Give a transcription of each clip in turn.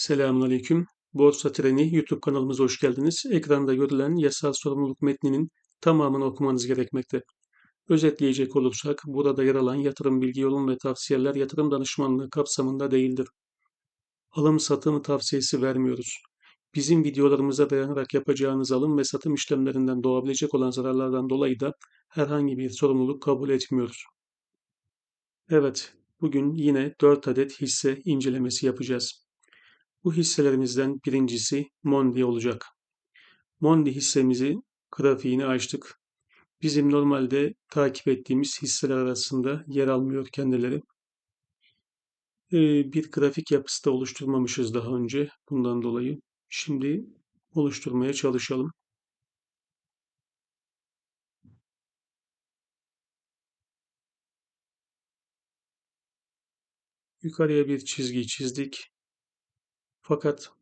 Selamünaleyküm. Borsa Treni YouTube kanalımıza hoş geldiniz. Ekranda görülen yasal sorumluluk metninin tamamını okumanız gerekmekte. Özetleyecek olursak, burada yer alan yatırım bilgi, yorum ve tavsiyeler yatırım danışmanlığı kapsamında değildir. Alım satım tavsiyesi vermiyoruz. Bizim videolarımıza dayanarak yapacağınız alım ve satım işlemlerinden doğabilecek olan zararlardan dolayı da herhangi bir sorumluluk kabul etmiyoruz. Evet, bugün yine 4 adet hisse incelemesi yapacağız. Bu hisselerimizden birincisi Mondi olacak. Mondi hissemizi grafiğini açtık. Bizim normalde takip ettiğimiz hisseler arasında yer almıyor kendileri. Ee, bir grafik yapısı da oluşturmamışız daha önce bundan dolayı. Şimdi oluşturmaya çalışalım. Yukarıya bir çizgi çizdik. Fakat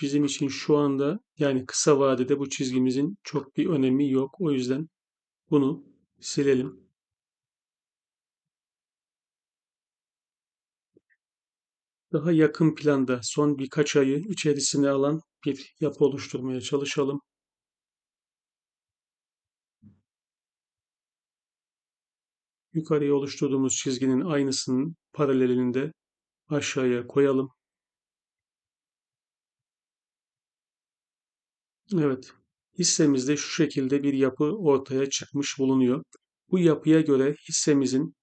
bizim için şu anda yani kısa vadede bu çizgimizin çok bir önemi yok. O yüzden bunu silelim. Daha yakın planda son birkaç ayı içerisine alan bir yapı oluşturmaya çalışalım. Yukarıya oluşturduğumuz çizginin aynısının paralelinde aşağıya koyalım. Evet, hissemizde şu şekilde bir yapı ortaya çıkmış bulunuyor. Bu yapıya göre hissemizin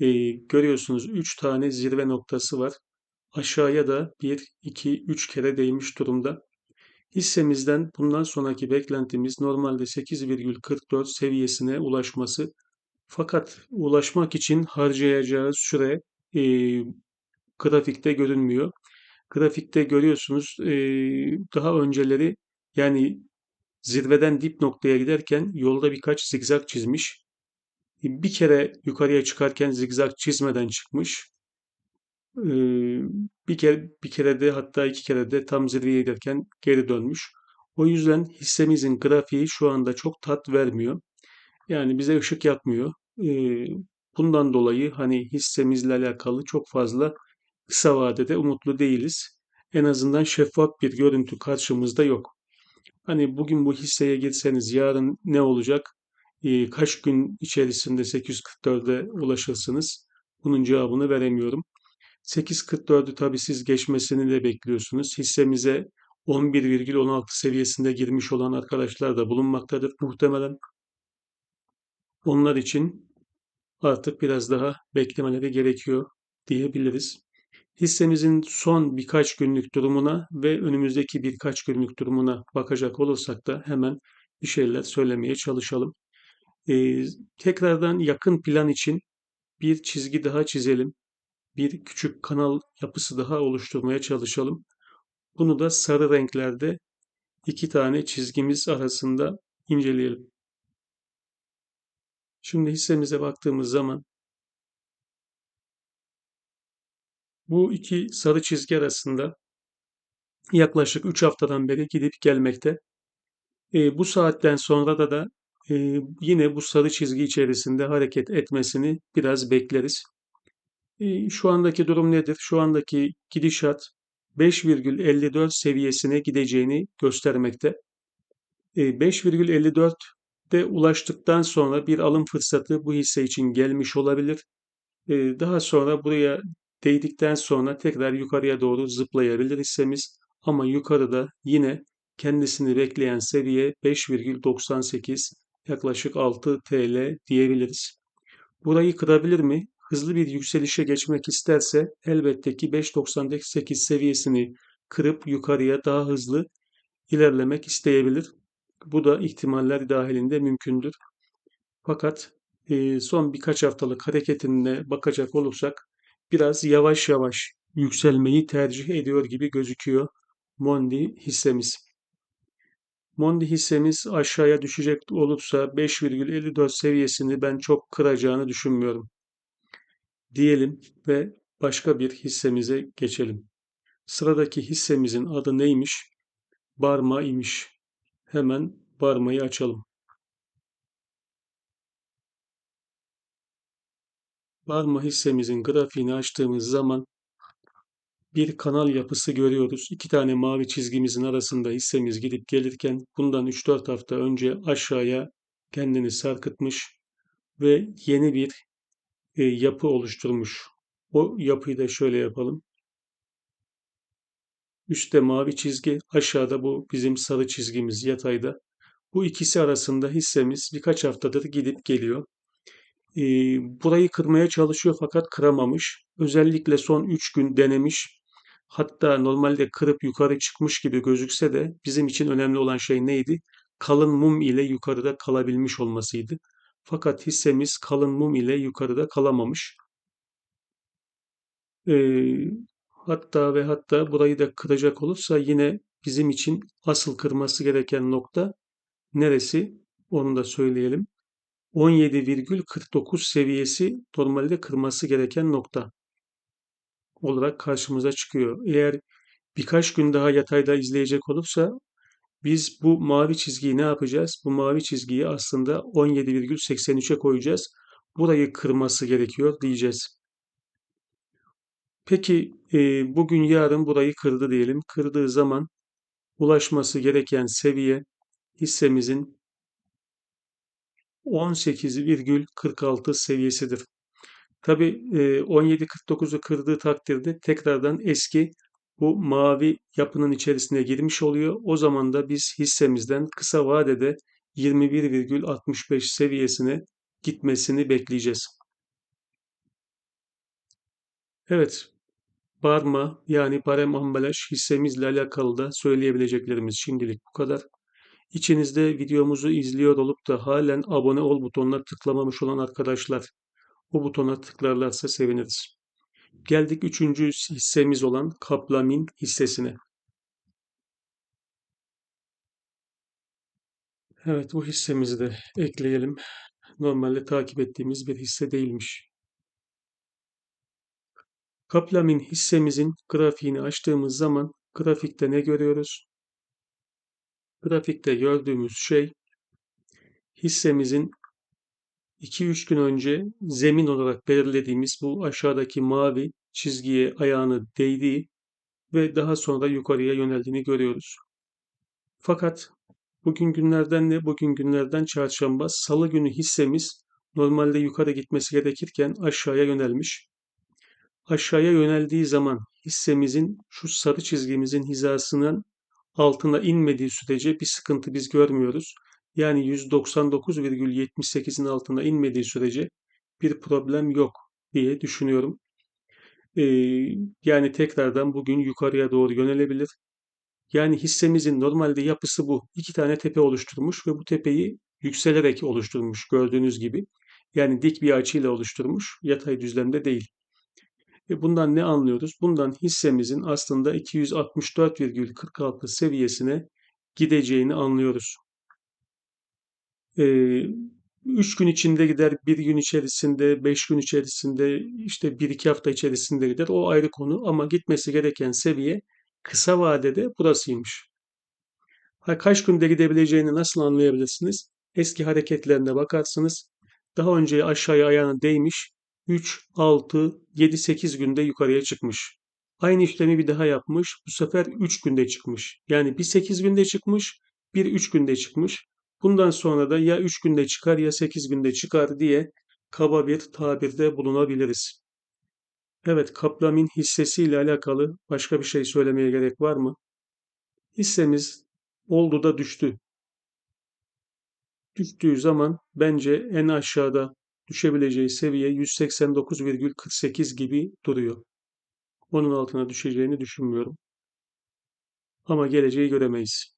e, görüyorsunuz 3 tane zirve noktası var. Aşağıya da 1, 2, 3 kere değmiş durumda. Hissemizden bundan sonraki beklentimiz normalde 8,44 seviyesine ulaşması. Fakat ulaşmak için harcayacağı süre e, grafikte görünmüyor. Grafikte görüyorsunuz e, daha önceleri yani zirveden dip noktaya giderken yolda birkaç zigzag çizmiş. Bir kere yukarıya çıkarken zigzag çizmeden çıkmış. Bir kere bir kere de hatta iki kere de tam zirveye giderken geri dönmüş. O yüzden hissemizin grafiği şu anda çok tat vermiyor. Yani bize ışık yakmıyor. Bundan dolayı hani hissemizle alakalı çok fazla kısa vadede umutlu değiliz. En azından şeffaf bir görüntü karşımızda yok. Hani bugün bu hisseye girseniz yarın ne olacak? Ee, kaç gün içerisinde 844'e ulaşırsınız? Bunun cevabını veremiyorum. 8.44'ü tabii siz geçmesini de bekliyorsunuz. Hissemize 11,16 seviyesinde girmiş olan arkadaşlar da bulunmaktadır muhtemelen. Onlar için artık biraz daha beklemeleri gerekiyor diyebiliriz. Hissemizin son birkaç günlük durumuna ve önümüzdeki birkaç günlük durumuna bakacak olursak da hemen bir şeyler söylemeye çalışalım. Ee, tekrardan yakın plan için bir çizgi daha çizelim. Bir küçük kanal yapısı daha oluşturmaya çalışalım. Bunu da sarı renklerde iki tane çizgimiz arasında inceleyelim. Şimdi hissemize baktığımız zaman Bu iki sarı çizgi arasında yaklaşık 3 haftadan beri gidip gelmekte. E, bu saatten sonra da da e, yine bu sarı çizgi içerisinde hareket etmesini biraz bekleriz. E, şu andaki durum nedir? Şu andaki gidişat 5,54 seviyesine gideceğini göstermekte. E, 5,54'te ulaştıktan sonra bir alım fırsatı bu hisse için gelmiş olabilir. E, daha sonra buraya değdikten sonra tekrar yukarıya doğru zıplayabilir hissemiz. Ama yukarıda yine kendisini bekleyen seviye 5,98 yaklaşık 6 TL diyebiliriz. Burayı kırabilir mi? Hızlı bir yükselişe geçmek isterse elbette ki 5.98 seviyesini kırıp yukarıya daha hızlı ilerlemek isteyebilir. Bu da ihtimaller dahilinde mümkündür. Fakat son birkaç haftalık hareketine bakacak olursak biraz yavaş yavaş yükselmeyi tercih ediyor gibi gözüküyor Mondi hissemiz. Mondi hissemiz aşağıya düşecek olursa 5,54 seviyesini ben çok kıracağını düşünmüyorum. Diyelim ve başka bir hissemize geçelim. Sıradaki hissemizin adı neymiş? Barma imiş. Hemen Barma'yı açalım. Barma hissemizin grafiğini açtığımız zaman bir kanal yapısı görüyoruz. İki tane mavi çizgimizin arasında hissemiz gidip gelirken bundan 3-4 hafta önce aşağıya kendini sarkıtmış ve yeni bir e, yapı oluşturmuş. O yapıyı da şöyle yapalım. Üstte mavi çizgi, aşağıda bu bizim sarı çizgimiz yatayda. Bu ikisi arasında hissemiz birkaç haftadır gidip geliyor. Ee, burayı kırmaya çalışıyor fakat kıramamış. Özellikle son 3 gün denemiş. Hatta normalde kırıp yukarı çıkmış gibi gözükse de bizim için önemli olan şey neydi? Kalın mum ile yukarıda kalabilmiş olmasıydı. Fakat hissemiz kalın mum ile yukarıda kalamamış. Ee, hatta ve hatta burayı da kıracak olursa yine bizim için asıl kırması gereken nokta neresi? Onu da söyleyelim. 17,49 seviyesi normalde kırması gereken nokta olarak karşımıza çıkıyor. Eğer birkaç gün daha yatayda izleyecek olursa biz bu mavi çizgiyi ne yapacağız? Bu mavi çizgiyi aslında 17,83'e koyacağız. Burayı kırması gerekiyor diyeceğiz. Peki e, bugün yarın burayı kırdı diyelim. Kırdığı zaman ulaşması gereken seviye hissemizin 18,46 seviyesidir. Tabi 17.49'u kırdığı takdirde tekrardan eski bu mavi yapının içerisine girmiş oluyor. O zaman da biz hissemizden kısa vadede 21,65 seviyesine gitmesini bekleyeceğiz. Evet, Barma yani Barem Ambalaj hissemizle alakalı da söyleyebileceklerimiz şimdilik bu kadar. İçinizde videomuzu izliyor olup da halen abone ol butonuna tıklamamış olan arkadaşlar bu butona tıklarlarsa seviniriz. Geldik üçüncü hissemiz olan Kaplamin hissesine. Evet bu hissemizi de ekleyelim. Normalde takip ettiğimiz bir hisse değilmiş. Kaplamin hissemizin grafiğini açtığımız zaman grafikte ne görüyoruz? Grafikte gördüğümüz şey hissemizin 2-3 gün önce zemin olarak belirlediğimiz bu aşağıdaki mavi çizgiye ayağını değdiği ve daha sonra yukarıya yöneldiğini görüyoruz. Fakat bugün günlerden ne? Bugün günlerden çarşamba, salı günü hissemiz normalde yukarı gitmesi gerekirken aşağıya yönelmiş. Aşağıya yöneldiği zaman hissemizin şu sarı çizgimizin hizasının altına inmediği sürece bir sıkıntı biz görmüyoruz. Yani 199,78'in altına inmediği sürece bir problem yok diye düşünüyorum. Ee, yani tekrardan bugün yukarıya doğru yönelebilir. Yani hissemizin normalde yapısı bu. İki tane tepe oluşturmuş ve bu tepeyi yükselerek oluşturmuş gördüğünüz gibi. Yani dik bir açıyla oluşturmuş, yatay düzlemde değil. E bundan ne anlıyoruz? Bundan hissemizin aslında 264,46 seviyesine gideceğini anlıyoruz. Ee, üç gün içinde gider, bir gün içerisinde, beş gün içerisinde, işte bir iki hafta içerisinde gider. O ayrı konu ama gitmesi gereken seviye kısa vadede burasıymış. Ha, kaç günde gidebileceğini nasıl anlayabilirsiniz? Eski hareketlerine bakarsınız. Daha önce aşağıya ayağına değmiş. 3, 6, 7, 8 günde yukarıya çıkmış. Aynı işlemi bir daha yapmış. Bu sefer 3 günde çıkmış. Yani bir 8 günde çıkmış, bir 3 günde çıkmış. Bundan sonra da ya 3 günde çıkar ya 8 günde çıkar diye kaba bir tabirde bulunabiliriz. Evet, Kaplamin hissesiyle alakalı başka bir şey söylemeye gerek var mı? Hissemiz oldu da düştü. Düştüğü zaman bence en aşağıda düşebileceği seviye 189,48 gibi duruyor. Onun altına düşeceğini düşünmüyorum. Ama geleceği göremeyiz.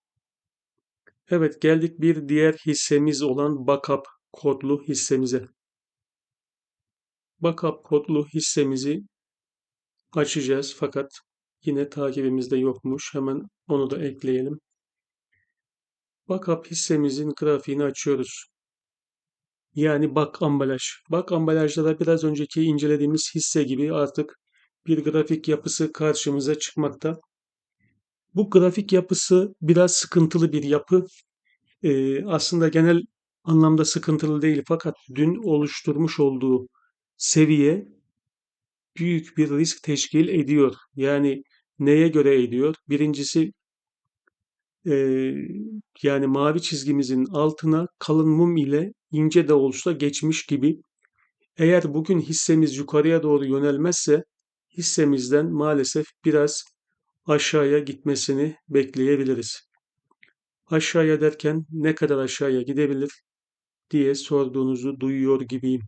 Evet geldik bir diğer hissemiz olan Backup kodlu hissemize. Backup kodlu hissemizi açacağız fakat yine takibimizde yokmuş. Hemen onu da ekleyelim. Backup hissemizin grafiğini açıyoruz. Yani bak ambalaj. Bak ambalajda da biraz önceki incelediğimiz hisse gibi artık bir grafik yapısı karşımıza çıkmakta. Bu grafik yapısı biraz sıkıntılı bir yapı. Ee, aslında genel anlamda sıkıntılı değil fakat dün oluşturmuş olduğu seviye büyük bir risk teşkil ediyor. Yani neye göre eğiliyor? Birincisi eee, yani mavi çizgimizin altına kalın mum ile ince de olsa geçmiş gibi. Eğer bugün hissemiz yukarıya doğru yönelmezse hissemizden maalesef biraz aşağıya gitmesini bekleyebiliriz. Aşağıya derken ne kadar aşağıya gidebilir diye sorduğunuzu duyuyor gibiyim.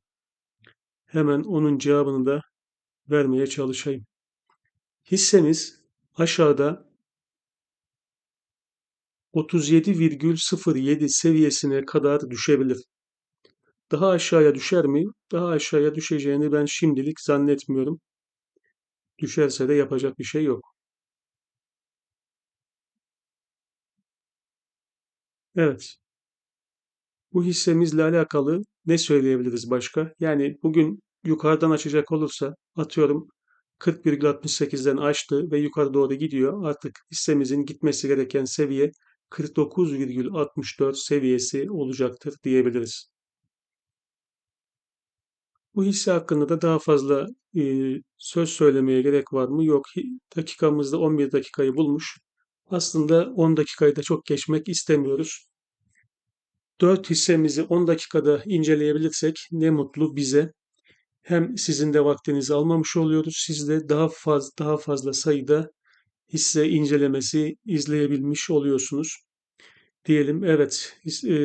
Hemen onun cevabını da vermeye çalışayım. Hissemiz aşağıda 37,07 seviyesine kadar düşebilir. Daha aşağıya düşer mi? Daha aşağıya düşeceğini ben şimdilik zannetmiyorum. Düşerse de yapacak bir şey yok. Evet. Bu hissemizle alakalı ne söyleyebiliriz başka? Yani bugün yukarıdan açacak olursa atıyorum 40,68'den açtı ve yukarı doğru gidiyor. Artık hissemizin gitmesi gereken seviye 49,64 seviyesi olacaktır diyebiliriz. Bu hisse hakkında da daha fazla e, söz söylemeye gerek var mı? Yok. Dakikamızda 11 dakikayı bulmuş. Aslında 10 dakikayı da çok geçmek istemiyoruz. 4 hissemizi 10 dakikada inceleyebilirsek ne mutlu bize. Hem sizin de vaktinizi almamış oluyoruz. Siz de daha fazla daha fazla sayıda hisse incelemesi izleyebilmiş oluyorsunuz. Diyelim evet e,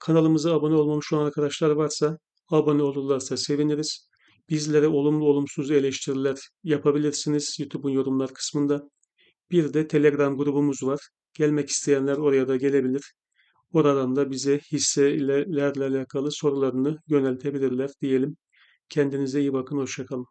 kanalımıza abone olmamış olan arkadaşlar varsa abone olurlarsa seviniriz. Bizlere olumlu olumsuz eleştiriler yapabilirsiniz YouTube'un yorumlar kısmında. Bir de Telegram grubumuz var. Gelmek isteyenler oraya da gelebilir. Oradan da bize hisselerle alakalı sorularını yöneltebilirler diyelim. Kendinize iyi bakın, hoşçakalın.